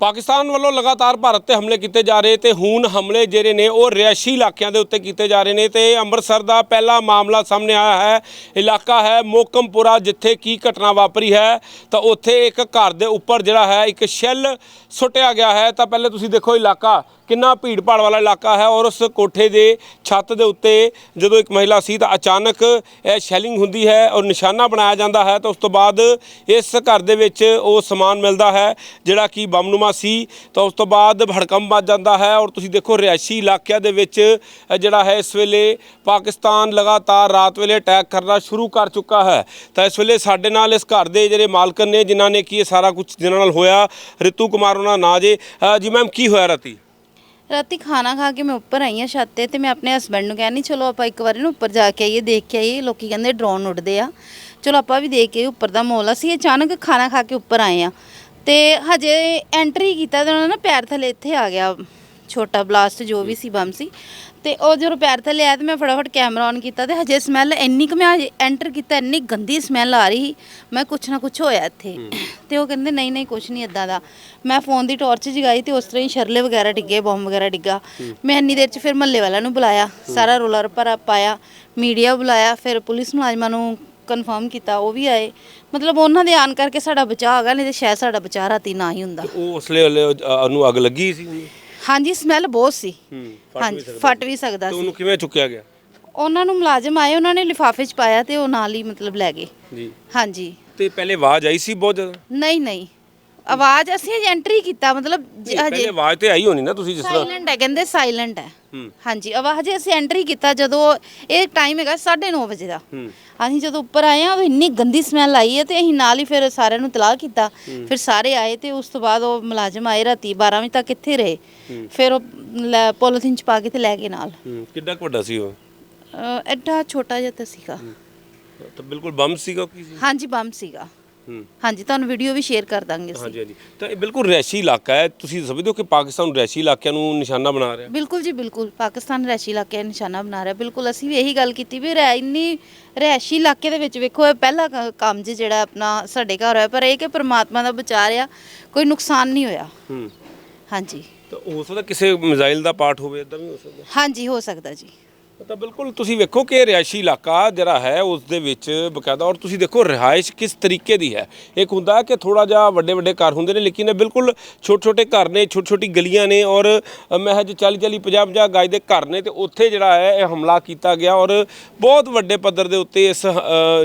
ਪਾਕਿਸਤਾਨ ਵੱਲੋਂ ਲਗਾਤਾਰ ਭਾਰਤ ਤੇ ਹਮਲੇ ਕੀਤੇ ਜਾ ਰਹੇ ਤੇ ਹੁਣ ਹਮਲੇ ਜਿਹੜੇ ਨੇ ਉਹ ਰਿਹਾਇਸ਼ੀ ਇਲਾਕਿਆਂ ਦੇ ਉੱਤੇ ਕੀਤੇ ਜਾ ਰਹੇ ਨੇ ਤੇ ਅੰਮ੍ਰਿਤਸਰ ਦਾ ਪਹਿਲਾ ਮਾਮਲਾ ਸਾਹਮਣੇ ਆਇਆ ਹੈ। ਇਲਾਕਾ ਹੈ ਮੋਕਮਪੁਰਾ, ਜਿੱਥੇ ਕੀ ਘਟਨਾ ਵਾਪਰੀ ਹੈ। ਤਾਂ ਉੱਥੇ ਇੱਕ ਘਰ ਦੇ ਉੱਪਰ ਜਿਹੜਾ ਹੈ ਇੱਕ ਸ਼ੈੱਲ ਸੁੱਟਿਆ ਗਿਆ ਹੈ। ਤਾਂ ਪਹਿਲੇ ਤੁਸੀਂ ਦੇਖੋ ਇਲਾਕਾ ਕਿੰਨਾ ਭੀੜ ਭਾੜ ਵਾਲਾ ਇਲਾਕਾ ਹੈ ਔਰ ਉਸ ਕੋਠੇ ਦੇ ਛੱਤ ਦੇ ਉੱਤੇ ਜਦੋਂ ਇੱਕ ਮਹਿਲਾ ਸੀ ਤਾਂ ਅਚਾਨਕ ਇਹ ਸ਼ੈਲਿੰਗ ਹੁੰਦੀ ਹੈ ਔਰ ਨਿਸ਼ਾਨਾ ਬਣਾਇਆ ਜਾਂਦਾ ਹੈ ਤਾਂ ਉਸ ਤੋਂ ਬਾਅਦ ਇਸ ਘਰ ਦੇ ਵਿੱਚ ਉਹ ਸਮਾਨ ਮਿਲਦਾ ਹੈ, ਜਿਹੜਾ ਕਿ ਬੰਮਨੁਮਾ ਸੀ। ਤਾਂ ਉਸ ਤੋਂ ਬਾਅਦ ਭੜਕਮ ਵੱਜ ਜਾਂਦਾ ਹੈ ਔਰ ਤੁਸੀਂ ਦੇਖੋ ਰਿਹਾਇਸ਼ੀ ਇਲਾਕਿਆਂ ਦੇ ਵਿੱਚ ਜਿਹੜਾ ਹੈ ਇਸ ਵੇਲੇ ਪਾਕਿਸਤਾਨ ਲਗਾਤਾਰ ਰਾਤ ਵੇਲੇ ਅਟੈਕ ਕਰਨਾ ਸ਼ੁਰੂ ਕਰ ਚੁੱਕਾ ਹੈ। ਤਾਂ ਇਸ ਵੇਲੇ ਸਾਡੇ ਨਾਲ ਇਸ ਘਰ ਦੇ ਜਿਹੜੇ ਮਾਲਕਨ ਨੇ, ਜਿਨ੍ਹਾਂ ਨੇ ਕੀ ਇਹ ਸਾਰਾ ਕੁਝ ਜਿਨ੍ਹਾਂ ਨਾਲ ਹੋਇਆ, ਰਿਤੂ ਕੁਮਾਰ ਉਹਨਾਂ ਨਾਂ ਜੇ। ਜੀ ਮੈਮ, ਕੀ ਹੋਇਆ ਰਾਤੀ? ਰਾਤੀ ਖਾਣਾ ਖਾ ਕੇ ਮੈਂ ਉੱਪਰ ਆਈ ਆ ਛੱਤ ਤੇ ਤੇ ਮੈਂ ਆਪਣੇ ਹਸਬੰਡ ਨੂੰ ਕਹਿੰਦੀ ਚਲੋ ਆਪਾਂ ਇੱਕ ਵਾਰੀ ਨਾ ਉੱਪਰ ਜਾ ਕੇ ਆਈਏ, ਦੇਖ ਕੇ ਆਈਏ। ਲੋਕੀ ਕਹਿੰਦੇ ਡਰੋਨ ਉੱਡਦੇ ਆ। ਚਲੋ ਆਪਾਂ ਵੀ ਦੇਖ ਕੇ ਆਈਏ, ਉੱਪਰ ਦਾ ਮਾਹੌਲ ਅਸੀਂ ਅਚਾਨਕ ਖਾਣਾ ਖਾ ਕੇ ਉੱਪਰ ਆਏ ਆ ਤੇ ਹਜੇ ਐਂਟਰੀ ਕੀਤਾ ਤੇ ਉਹਨਾਂ ਨਾ ਪੈਰ ਥੱਲੇ ਇੱਥੇ ਆ ਗਿਆ, ਛੋਟਾ ਬਲਾਸਟ ਜੋ ਵੀ ਸੀ ਬੰਮ ਸੀ। ਤੇ ਉਹ ਜਦੋਂ ਪੈਰ ਥੱਲੇ ਆਇਆ ਤੇ ਮੈਂ ਫਟਾਫਟ ਕੈਮਰਾ ਔਨ ਕੀਤਾ ਤੇ ਹਜੇ ਸਮੈਲ ਇੰਨੀ ਕੁ ਮੈਂ ਹਜੇ ਐਂਟਰ ਕੀਤਾ, ਇੰਨੀ ਗੰਦੀ ਸਮੈਲ ਆ ਰਹੀ। ਸੀ ਮੈਂ ਕੁਛ ਨਾ ਕੁਛ ਹੋਇਆ ਇੱਥੇ। ਤੇ ਉਹ ਕਹਿੰਦੇ ਨਹੀਂ ਨਹੀਂ ਕੁਛ ਨਹੀਂ ਇਦਾਂ ਦਾ। ਮੈਂ ਫੋਨ ਦੀ ਟਾਰਚ ਜਗਾਈ ਤੇ ਉਸ ਤਰ੍ਹਾਂ ਹੀ ਸ਼ਰਲੇ ਵਗੈਰਾ ਡਿੱਗੇ ਬੰਬ ਵਗੈਰਾ ਡਿੱਗਾ। ਮੈਂ ਇੰਨੀ ਦੇਰ ਚ ਫਿਰ ਮਹੱਲੇ ਵਾਲਿਆਂ ਨੂੰ ਬੁਲਾਇਆ ਸਾਰਾ ਰੋਲਾ ਰੱਪਾ ਪਾਇਆ ਮੀਡੀਆ ਬੁਲਾਇਆ ਫਿਰ ਪੁਲਿਸ ਮੁਲਾਜ਼ਮਾਂ ਨੂੰ ਕਨਫਰਮ ਕੀਤਾ ਉਹ ਵੀ ਆਏ। ਮਤਲਬ ਉਹਨਾਂ ਦੇ ਆਣ ਕਰਕੇ ਸਾਡਾ ਬਚਾਅ ਹੋ ਗਿਆ ਨਹੀਂ ਤੇ ਸ਼ਾਇਦ ਸਾਡਾ ਬਚਾਅ ਰਾਤੀ ਨਾ ਹੀ ਹੁੰਦਾ। ਉਹ ਉਸਲੇ ਵੇਲੇ ਉਹਨੂੰ ਅੱਗ ਲੱਗੀ ਸੀ? ਹਾਂਜੀ ਸਮੈਲ ਬਹੁਤ ਸੀ। ਹਾਂਜੀ ਫਟ ਵੀ ਸਕਦਾ ਸੀ ਉਹਨੂੰ ਕਿਵੇਂ ਚੁੱਕਿਆ ਗਿਆ? ਉਹਨਾਂ ਨੂੰ ਮੁਲਾਜ਼ਮ ਆਏ ਉਹਨਾਂ ਨੇ ਲਿਫਾਫੇ 'ਚ ਪਾਇਆ ਤੇ ਉਹ ਨਾਲ ਹੀ ਮਤਲਬ ਲੈ ਗਏ। ਜੀ। ਹਾਂਜੀ। ਤੇ ਪਹਿਲੇ ਆਵਾਜ਼ ਆਈ ਸੀ ਬਹੁਤ ਜ਼ਿਆਦਾ? ਨਹੀਂ ਨਹੀਂ। ਆਵਾਜ਼ ਅਸੀਂ ਐਂਟਰੀ ਕੀਤਾ ਮਤਲਬ ਜ- ਨਹੀਂ, ਪਹਿਲੇ ਹਜੇ ਆਵਾਜ਼ ਤੇ ਆਈ ਹੋਣੀ ਨਾ ਤੁਸੀਂ ਜਿਸ ਤਰ੍ਹਾਂ ਸਾਇਲੈਂਟ ਹੈ ਕਹਿੰਦੇ ਸਾਇਲੈਂਟ ਹੈ। ਹੂੰ। ਹਾਂਜੀ ਆਵਾਜ਼ ਹਜੇ ਅਸੀਂ ਐਂਟਰੀ ਕੀਤਾ ਜਦੋਂ ਇਹ ਟਾਈਮ ਹੈਗਾ 9:30 ਵਜੇ ਦਾ। ਹੂੰ। ਅਸੀਂ ਜਦੋਂ ਉੱਪਰ ਆਏ ਆ ਉਹ ਇੰਨੀ ਗੰਦੀ ਸਮੈਲ ਆਈ ਹੈ ਤੇ ਅਸੀਂ ਨਾਲ ਹੀ ਫਿਰ ਸਾਰਿਆਂ ਨੂੰ ਤਲਾਹ ਕੀਤਾ। ਫਿਰ ਸਾਰੇ ਆਏ ਤੇ ਉਸ ਤੋਂ ਬਾਅਦ ਉਹ ਮੁਲਾਜ਼ਮ ਆਏ ਰਾਤੀ 12 ਵਜੇ ਤੱਕ ਇੱਥੇ ਰਹੇ। ਫਿਰ ਉਹ ਲੈ- ਪੋਲੀਥੀਨ ਚ ਪਾ ਕੇ ਤੇ ਲੈ ਗਏ ਨਾਲ। ਹੂੰ ਕਿੱਡਾ ਕੁ ਵੱਡਾ ਸੀ ਉਹ? ਅਹ ਐਡਾ ਛੋਟਾ ਜਿਹਾ ਤਾਂ ਸੀਗਾ। ਤਾਂ ਬਿਲਕੁਲ ਬੰਮ ਸੀਗਾ ਕੀ ਸੀ? ਹਾਂਜੀ ਬੰਮ ਸੀਗਾ। ਹੂੰ। ਹਾਂਜੀ ਤੁਹਾਨੂੰ ਵੀਡੀਓ ਵੀ ਸ਼ੇਅਰ ਕਰ ਦਾਂਗੇ ਅਸੀਂ। ਹਾਂਜੀ ਹਾਂਜੀ। ਤਾਂ ਇਹ ਬਿਲਕੁਲ ਰਿਹਾਇਸ਼ੀ ਇਲਾਕਾ ਹੈ। ਤੁਸੀਂ ਸਮਝਦੇ ਹੋ ਕਿ ਪਾਕਿਸਤਾਨ ਰਿਹਾਇਸ਼ੀ ਇਲਾਕਿਆਂ ਨੂੰ ਨਿਸ਼ਾਨਾ ਬਣਾ ਰਿਹਾ? ਬਿਲਕੁਲ ਜੀ ਬਿਲਕੁਲ। ਪਾਕਿਸਤਾਨ ਰਹਿਸ਼ੀ ਇਲਾਕੇ ਦਾ ਨਿਸ਼ਾਨਾ ਬਣਾ ਰਿਹਾ। ਬਿਲਕੁਲ ਅਸੀਂ ਵੀ ਇਹੀ ਗੱਲ ਕੀਤੀ ਵੀ ਰਹਿ ਇੰਨੀ ਰਹਿਸ਼ੀ ਇਲਾਕੇ ਦੇ ਵਿੱਚ ਵੇਖੋ ਇਹ ਪਹਿਲਾ ਕ- ਕੰਮ ਜੀ ਜਿਹੜਾ ਆਪਣਾ ਸਾਡੇ ਘਰ ਹੋਇਆ ਪਰ ਇਹ ਕਿ ਪ੍ਰਮਾਤਮਾ ਦਾ ਬਚਾ ਰਿਹਾ ਕੋਈ ਨੁਕਸਾਨ ਨਹੀਂ ਹੋਇਆ। ਹੂੰ। ਹਾਂਜੀ। ਤਾਂ ਹੋ ਸਕਦਾ ਕਿਸੇ ਮਿਜ਼ਾਈਲ ਦਾ ਪਾਰਟ ਹੋਵੇ ਇਦਾਂ ਵੀ ਹੋ ਸਕਦਾ? ਹਾਂਜੀ ਹੋ ਸਕਦਾ ਜੀ। ਤਾਂ ਬਿਲਕੁਲ ਤੁਸੀਂ ਵੇਖੋ ਕਿ ਰਿਹਾਇਸ਼ੀ ਇਲਾਕਾ ਜਿਹੜਾ ਹੈ ਉਸ ਦੇ ਵਿੱਚ ਬਕਾਇਦਾ ਔਰ ਤੁਸੀਂ ਦੇਖੋ ਰਿਹਾਇਸ਼ ਕਿਸ ਤਰੀਕੇ ਦੀ ਹੈ। ਇੱਕ ਹੁੰਦਾ ਕਿ ਥੋੜਾ ਜਿਹਾ ਵੱਡੇ ਵੱਡੇ ਘਰ ਹੁੰਦੇ ਨੇ ਲੇਕਿਨ ਇਹ ਬਿਲਕੁਲ ਛੋਟੇ ਛੋਟੇ ਘਰ ਨੇ ਛੋਟੀ ਛੋਟੀ ਗਲੀਆਂ ਨੇ ਔਰ ਅ, ਮਹਿਜ 40 40 50 50 ਗਾਜ ਦੇ ਘਰ ਨੇ ਤੇ ਉੱਥੇ ਜਿਹੜਾ ਹੈ ਇਹ ਹਮਲਾ ਕੀਤਾ ਗਿਆ ਔਰ ਬਹੁਤ ਵੱਡੇ ਪੱਧਰ ਦੇ ਉੱਤੇ ਇਸ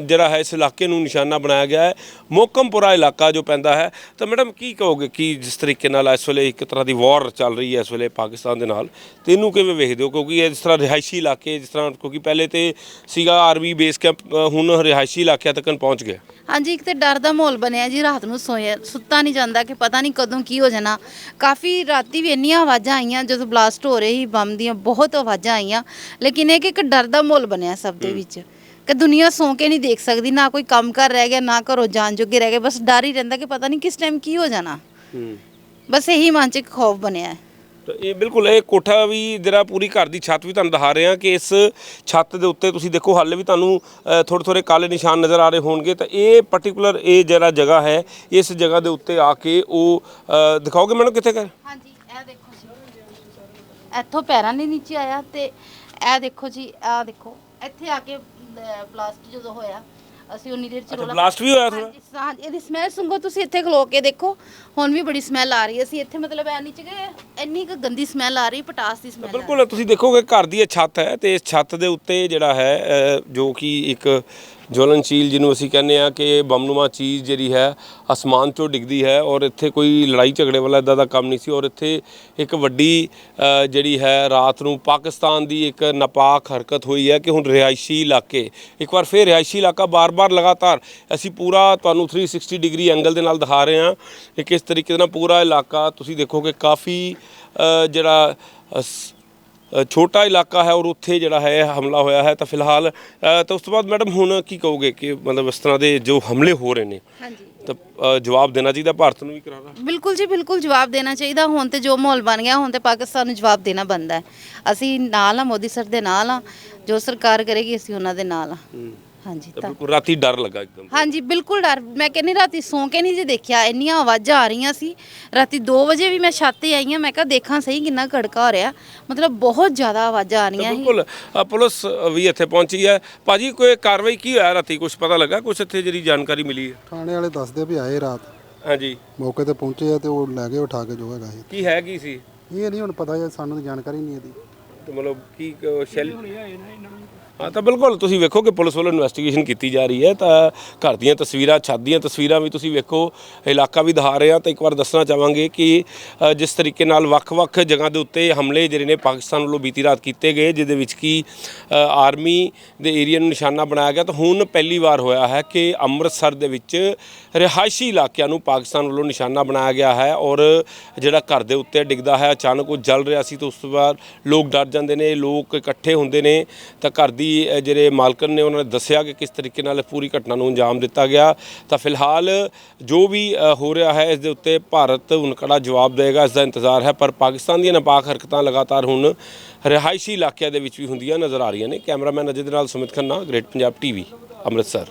ਜਿਹੜਾ ਹੈ ਇਸ ਇਲਾਕੇ ਨੂੰ ਨਿਸ਼ਾਨਾ ਬਣਾਇਆ ਗਿਆ ਹੈ। ਮੋਕਮਪੁਰਾ ਇਲਾਕਾ ਜੋ ਪੈਂਦਾ ਹੈ ਤਾਂ ਮੈਡਮ ਕੀ ਕਹੋਗੇ ਕਿ ਜਿਸ ਤਰੀਕੇ ਨਾਲ ਇਸ ਵੇਲੇ ਇੱਕ ਤਰ੍ਹਾਂ ਦੀ ਵਾਰ ਚੱਲ ਰਹੀ ਹੈ ਇਸ ਵੇਲੇ ਪਾਕਿਸਤਾਨ ਦੇ ਨਾਲ? ਤੇ ਇਹਨੂੰ ਕਿਵੇਂ ਵੇਖਦੇ ਹੋ? ਕਿਉਂਕਿ ਇਹ ਜਿਸ ਤਰ੍ਹਾਂ ਰਿਹਾਇਸ਼ੀ ਇਲਾਕਾ ਜਿਸ ਤਰ੍ਹਾਂ ਕਿਉਂਕਿ ਪਹਿਲੇ ਤੇ ਸੀਗਾ ਆਰਮੀ ਬੇਸ ਕੈਂਪ ਹੁਣ ਰਿਹਾਇਸ਼ੀ ਇਲਾਕਿਆਂ ਤੱਕ ਪਹੁੰਚ ਗਿਆ। ਹਾਂਜੀ ਇੱਕ ਤੇ ਡਰ ਦਾ ਮਾਹੌਲ ਬਣਿਆ ਜੀ ਰਾਤ ਨੂੰ ਸੋਇਆ ਸੁੱਤਾ ਨਹੀਂ ਜਾਂਦਾ ਕਿ ਪਤਾ ਨਹੀਂ ਕਦੋਂ ਕੀ ਹੋ ਜਾਣਾ। ਕਾਫੀ ਰਾਤੀ ਵੀ ਇੰਨੀਆਂ ਆਵਾਜ਼ਾਂ ਆਈਆਂ ਜਦੋਂ ਬਲਾਸਟ ਹੋ ਰਹੇ ਸੀ ਬੰਮ ਦੀਆਂ ਬਹੁਤ ਆਵਾਜ਼ਾਂ ਆਈਆਂ। ਲੇਕਿਨ ਇਹ ਕਿ ਇੱਕ ਡਰ ਦਾ ਮਾਹੌਲ ਬਣਿਆ ਸਭ ਦੇ ਵਿੱਚ ਕਿ ਦੁਨੀਆ ਸੌਂ ਕੇ ਨਹੀਂ ਦੇਖ ਸਕਦੀ ਨਾ ਕੋਈ ਕੰਮ ਕਰ ਰਹਿ ਗਿਆ ਨਾ ਘਰੋਂ ਜਾਣ ਜੋਗੇ ਰਹਿ ਗਏ। ਬਸ ਡਰ ਹੀ ਰਹਿੰਦਾ ਕਿ ਪਤਾ ਨਹੀਂ ਕਿਸ ਟਾਈਮ ਕੀ ਹੋ ਜਾਣਾ। ਬਸ ਇਹੀ ਮਨ 'ਚ ਇੱਕ ਖੌਫ ਬਣਿਆ। ਹੈ ਤਾਂ ਇਹ ਬਿਲਕੁਲ ਇਹ ਕੋਠਾ ਵੀ ਜਿਹੜਾ ਪੂਰੀ ਘਰ ਦੀ ਛੱਤ ਵੀ ਤੁਹਾਨੂੰ ਦਿਖਾ ਰਹੇ ਹਾਂ ਕਿ ਇਸ ਛੱਤ ਦੇ ਉੱਤੇ ਤੁਸੀਂ ਦੇਖੋ ਹਾਲੇ ਵੀ ਤੁਹਾਨੂੰ ਥੋੜੇ ਥੋੜੇ ਕਾਲੇ ਨਿਸ਼ਾਨ ਨਜ਼ਰ ਆ ਰਹੇ ਹੋਣਗੇ। ਤਾਂ ਇਹ ਪਾਰਟਿਕੂਲਰ ਇਹ ਜਿਹੜਾ ਜਗ੍ਹਾ ਹੈ ਇਸ ਜਗ੍ਹਾ ਦੇ ਉੱਤੇ ਆ ਕੇ ਉਹ ਅ, ਦਿਖਾਓਗੇ ਮੈਨੂੰ ਕਿੱਥੇ ਕਰ ਹਾਂਜੀ ਇਹ ਦੇਖੋ ਜੀ। ਇੱਥੋਂ ਪੈਰਾਂ ਦੇ ਨੀਚੇ ਆਇਆ ਤੇ ਇਹ ਦੇਖੋ ਜੀ ਇਹ ਦੇਖੋ ਇੱਥੇ ਆ ਕੇ ਬਲਾਸਟ ਜਦੋਂ ਹੋਇਆ ਅਸੀਂ ਉਨੀ ਦੇਰ ਚ ਰੋਲਾ ਬਲਾਸਟ ਵੀ ਹੋਇਆ ਥੋੜਾ ਹਾਂਜੀ, ਹਾਂ, ਇਹਦੀ ਸਮੈਲ ਸੁੰਘੋ ਤੁਸੀਂ ਇੱਥੇ ਖਲੋ ਕੇ ਦੇਖੋ ਹੁਣ ਵੀ ਬੜੀ ਸਮੈਲ ਆ ਰਹੀ ਹੈ। ਅਸੀਂ ਇੱਥੇ ਮਤਲਬ ਐ ਨੀਚੇ ਗਏ ਇੰਨੀ ਕੁ ਗੰਦੀ ਸਮੈਲ ਆ ਰਹੀ ਪਟਾਸ ਦੀ ਸਮੈਲ ਬਿਲਕੁਲ ਤੁਸੀਂ ਦੇਖੋਗੇ ਘਰ ਦੀ ਇਹ ਛੱਤ ਹੈ ਤੇ ਇਸ ਛੱਤ ਦੇ ਉੱਤੇ ਜਿਹੜਾ ਹੈ ਅ, ਜੋ ਕਿ ਇੱਕ ਜਵਲਨਸ਼ੀਲ ਜਿਹਨੂੰ ਅਸੀਂ ਕਹਿੰਦੇ ਆ ਕਿ ਬੰਮਨੁਮਾ ਚੀਜ਼ ਜਿਹੜੀ ਹੈ ਅਸਮਾਨ ਚੋਂ ਡਿੱਗਦੀ ਹੈ ਔਰ ਇੱਥੇ ਕੋਈ ਲੜਾਈ ਝਗੜੇ ਵਾਲਾ ਇਦਾਂ ਦਾ ਕੰਮ ਨਹੀਂ ਸੀ ਔਰ ਇੱਥੇ ਇੱਕ ਵੱਡੀ ਜਿਹੜੀ ਹੈ ਰਾਤ ਨੂੰ ਪਾਕਿਸਤਾਨ ਦੀ ਇੱਕ ਨਾਪਾਕ ਹਰਕਤ ਹੋਈ ਹੈ ਕਿ ਹੁਣ ਰਿਹਾਇਸ਼ੀ ਇਲਾਕੇ, ਇੱਕ ਵਾਰ ਫਿਰ ਰਿਹਾਇਸ਼ੀ ਇਲਾਕਾ ਬਾਰ-ਬਾਰ ਲਗਾਤਾਰ ਅਸੀਂ ਪੂਰਾ ਤੁਹਾਨੂੰ 360 ਡਿਗਰੀ ਐਂਗਲ ਦੇ ਨਾਲ ਦਿਖਾ ਰਹੇ ਹਾਂ ਕਿ ਕਿਸ ਤਰੀਕੇ ਨਾਲ ਪੂਰਾ ਇਲਾਕਾ, ਤੁਸੀਂ ਦੇਖੋਗੇ ਕਾਫੀ ਜਿਹੜਾ ਛੋਟਾ ਇਲਾਕਾ ਹੈ ਔਰ ਉੱਥੇ ਜਿਹੜਾ ਹੈ ਹਮਲਾ ਹੋਇਆ ਹੈ। ਤਾਂ ਫਿਲਹਾਲ ਤਾਂ ਉਸ ਤੋਂ ਬਾਅਦ ਮੈਡਮ ਹੁਣ ਕੀ ਕਹੋਗੇ ਕਿ ਮਤਲਬ ਇਸ ਤਰ੍ਹਾਂ ਦੇ ਜੋ ਹਮਲੇ ਹੋ ਰਹੇ ਨੇ? ਹਾਂਜੀ। ਤਾਂ ਜਵਾਬ ਦੇਣਾ ਚਾਹੀਦਾ ਭਾਰਤ ਨੂੰ ਵੀ ਕਰਾਰਾ ਬਿਲਕੁਲ ਜੀ ਬਿਲਕੁਲ ਜਵਾਬ ਦੇਣਾ ਚਾਹੀਦਾ। ਹੁਣ ਤੇ ਜੋ ਮਾਹੌਲ ਬਣ ਗਿਆ ਹੁਣ ਤੇ ਪਾਕਿਸਤਾਨ ਨੂੰ ਜਵਾਬ ਦੇਣਾ ਬੰਦਾ ਹੈ। ਅਸੀਂ ਨਾਲ ਆ ਮੋਦੀ ਸਰ ਦੇ ਨਾਲ ਆ ਜੋ ਸਰਕਾਰ ਕਰੇਗੀ ਅਸੀਂ ਉਹਨਾਂ ਦੇ ਨਾਲ ਆ ਹਾਂਜੀ ਤਾਂ ਤਾਂ ਬਿਲਕੁਲ ਰਾਤੀ ਡਰ ਲੱਗਾ ਇੱਕਦਮ। ਹਾਂਜੀ ਬਿਲਕੁਲ ਡਰ। ਮੈਂ ਕਹਿੰਨੀ ਰਾਤੀ ਸੌਂ ਕੇ ਨਹੀਂ ਜੇ ਦੇਖਿਆ ਇੰਨੀਆਂ ਆਵਾਜ਼ਾਂ ਆ ਰਹੀਆਂ ਸੀ। ਰਾਤੀ 2 ਵਜੇ ਵੀ ਮੈਂ ਛੱਤ ਤੇ ਆਈ ਹਾਂ ਮੈਂ ਕਿਹਾ ਦੇਖਾਂ ਸਹੀ ਕਿੰਨਾ ਖੜਕਾ ਹੋ ਰਿਹਾ। ਮਤਲਬ ਬਹੁਤ ਜ਼ਿਆਦਾ ਆਵਾਜ਼ਾਂ ਆ ਤਾਂ ਰਹੀਆਂ ਸੀ। ਬਿਲਕੁਲ ਅ, ਪੁਲਿਸ ਵੀ ਇੱਥੇ ਪਹੁੰਚੀ ਹੈ। ਭਾਜੀ ਕੋਈ ਕਾਰਵਾਈ ਕੀ ਹੋਇਆ ਰਾਤੀ? ਕੁਝ ਪਤਾ ਲੱਗਾ? ਕੁਝ ਇੱਥੇ ਜਿਹੜੀ ਜਾਣਕਾਰੀ ਮਿਲੀ ਹੈ? ਥਾਣੇ ਵਾਲੇ ਦੱਸਦੇ ਵੀ ਆਏ ਰਾਤ। ਹਾਂਜੀ। ਮੌਕੇ ਤੇ ਪਹੁੰਚੇ ਆ ਤੇ ਉਹ ਲੈ ਗਏ ਉਠਾ ਕੇ ਜੋ ਹੈਗਾ ਇਹ ਕੀ ਹੈ ਕੀ ਸੀ? ਇਹ ਨਹੀਂ ਹੁਣ ਪਤਾ ਹੈ ਸਾਨੂੰ ਤਾਂ ਜਾਣਕਾਰੀ ਨਹੀਂ ਇਹਦੀ। ਤੇ ਮਤਲਬ ਕੀ ਕ- ਸ਼ੈਲ ਹਾਂ ਤਾਂ ਬਿਲਕੁਲ ਤੁਸੀਂ ਵੇਖੋ ਕਿ ਪੁਲਿਸ ਵੱਲੋਂ ਇਨਵੈਸਟੀਗੇਸ਼ਨ ਕੀਤੀ ਜਾ ਰਹੀ ਹੈ ਤਾਂ ਘਰ ਦੀਆਂ ਤਸਵੀਰਾਂ ਛੱਤ ਦੀਆਂ ਤਸਵੀਰਾਂ ਵੀ ਤੁਸੀਂ ਵੇਖੋ ਇਲਾਕਾ ਵੀ ਦਿਖਾ ਰਹੇ ਹਾਂ ਤਾਂ ਇੱਕ ਵਾਰ ਦੱਸਣਾ ਚਾਹਾਂਗੇ ਕਿ ਅ, ਜਿਸ ਤਰੀਕੇ ਨਾਲ ਵੱਖ-ਵੱਖ ਜਗ੍ਹਾ ਦੇ ਉੱਤੇ ਹਮਲੇ ਜਿਹੜੇ ਨੇ ਪਾਕਿਸਤਾਨ ਵੱਲੋਂ ਬੀਤੀ ਰਾਤ ਕੀਤੇ ਗਏ ਜਿਹਦੇ ਵਿੱਚ ਕਿ ਅ, ਆਰਮੀ ਦੇ ਏਰੀਆ ਨੂੰ ਨਿਸ਼ਾਨਾ ਬਣਾਇਆ ਗਿਆ ਤਾਂ ਹੁਣ ਪਹਿਲੀ ਵਾਰ ਹੋਇਆ ਹੈ ਕਿ ਅੰਮ੍ਰਿਤਸਰ ਦੇ ਵਿੱਚ ਰਿਹਾਇਸ਼ੀ ਇਲਾਕਿਆਂ ਨੂੰ ਪਾਕਿਸਤਾਨ ਵੱਲੋਂ ਨਿਸ਼ਾਨਾ ਬਣਾਇਆ ਗਿਆ ਹੈ ਔਰ ਜਿਹੜਾ ਘਰ ਦੇ ਉੱਤੇ ਡਿੱਗਦਾ ਹੈ ਅਚਾਨਕ ਉਹ ਜਲ ਰਿਹਾ ਸੀ ਤਾਂ ਉਸ ਤੋਂ ਬਾਅਦ ਲੋਕ ਡਰ ਜਾਂਦੇ ਨੇ ਲੋਕ ਇਕੱਠੇ ਹੁੰਦੇ ਨੇ ਤਾਂ ਘਰ ਦੀ ਜਿਹੜੇ ਮਾਲਕਨ ਨੇ, ਉਹਨਾਂ ਨੇ ਦੱਸਿਆ ਕਿ ਕਿਸ ਤਰੀਕੇ ਨਾਲ ਪੂਰੀ ਘਟਨਾ ਨੂੰ ਅੰਜਾਮ ਦਿੱਤਾ ਗਿਆ। ਤਾਂ ਫਿਲਹਾਲ ਜੋ ਵੀ ਹੋ ਰਿਹਾ ਹੈ, ਇਸ ਦੇ ਉੱਤੇ ਭਾਰਤ ਹੁਣ ਕੜਾ ਜਵਾਬ ਦੇਗਾ ਇਸ ਦਾ ਇੰਤਜ਼ਾਰ ਹੈ। ਪਰ ਪਾਕਿਸਤਾਨ ਦੀਆਂ ਨਾਪਾਕ ਹਰਕਤਾਂ ਲਗਾਤਾਰ ਹੁਣ ਰਿਹਾਇਸ਼ੀ ਇਲਾਕਿਆਂ ਦੇ ਵਿੱਚ ਵੀ ਹੁੰਦੀਆਂ ਨਜ਼ਰ ਆ ਰਹੀਆਂ ਨੇ। ਕੈਮਰਾਮੈਨ ਅਜੇ ਦੇ ਨਾਲ ਸੁਮਿਤ ਖੰਨਾ, ਗ੍ਰੇਟ ਪੰਜਾਬ ਟੀਵੀ, ਅੰਮ੍ਰਿਤਸਰ।